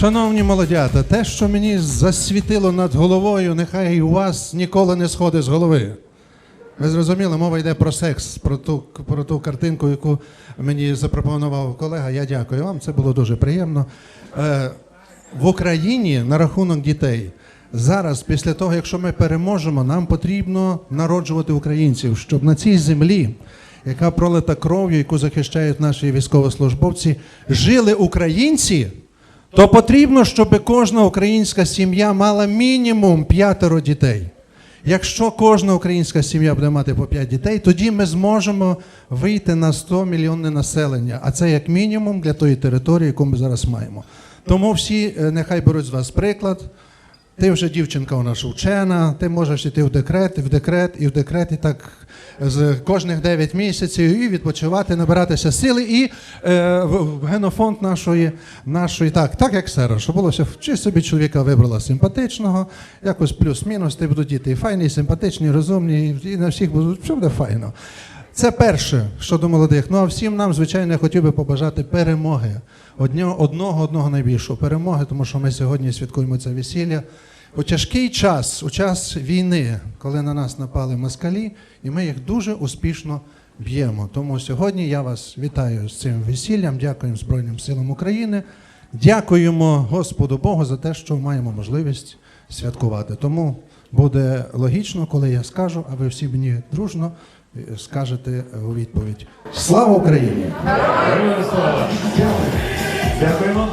Шановні молодята, те, що мені засвітило над головою, нехай у вас ніколи не сходить з голови. Ви зрозуміли, мова йде про секс, про ту, про ту картинку, яку мені запропонував колега. Я дякую вам, це було дуже приємно. Е, в Україні на рахунок дітей. Зараз, після того, якщо ми переможемо, нам потрібно народжувати українців, щоб на цій землі, яка пролита кров'ю, яку захищають наші військовослужбовці, жили українці, то потрібно, щоб кожна українська сім'я мала мінімум п'ятеро дітей. Якщо кожна українська сім'я буде мати по 5 дітей, тоді ми зможемо вийти на 100 мільйонне населення. А це як мінімум для тої території, яку ми зараз маємо. Тому всі е, нехай беруть з вас приклад. Ти вже дівчинка у нас вчена, ти можеш йти в декрет, в декрет і в декрет, і так з кожних 9 місяців і відпочивати, набиратися сили, і е, в, генофонд нашої, нашої, так, так як Сера, що було все, чи собі чоловіка вибрала симпатичного, якось плюс-мінус, ти будуть діти файні, симпатичні, розумні, і на всіх будуть, все буде файно. Це перше щодо молодих. Ну а всім нам, звичайно, я хотів би побажати перемоги. Однього, одного, одного найбільшого перемоги, тому що ми сьогодні святкуємо це весілля. У тяжкий час, у час війни, коли на нас напали москалі, і ми їх дуже успішно б'ємо. Тому сьогодні я вас вітаю з цим весіллям, дякуємо Збройним силам України, дякуємо Господу Богу за те, що маємо можливість святкувати. Тому буде логічно, коли я скажу, а ви всі мені дружно е, скажете у відповідь. Слава Україні! Дякуємо.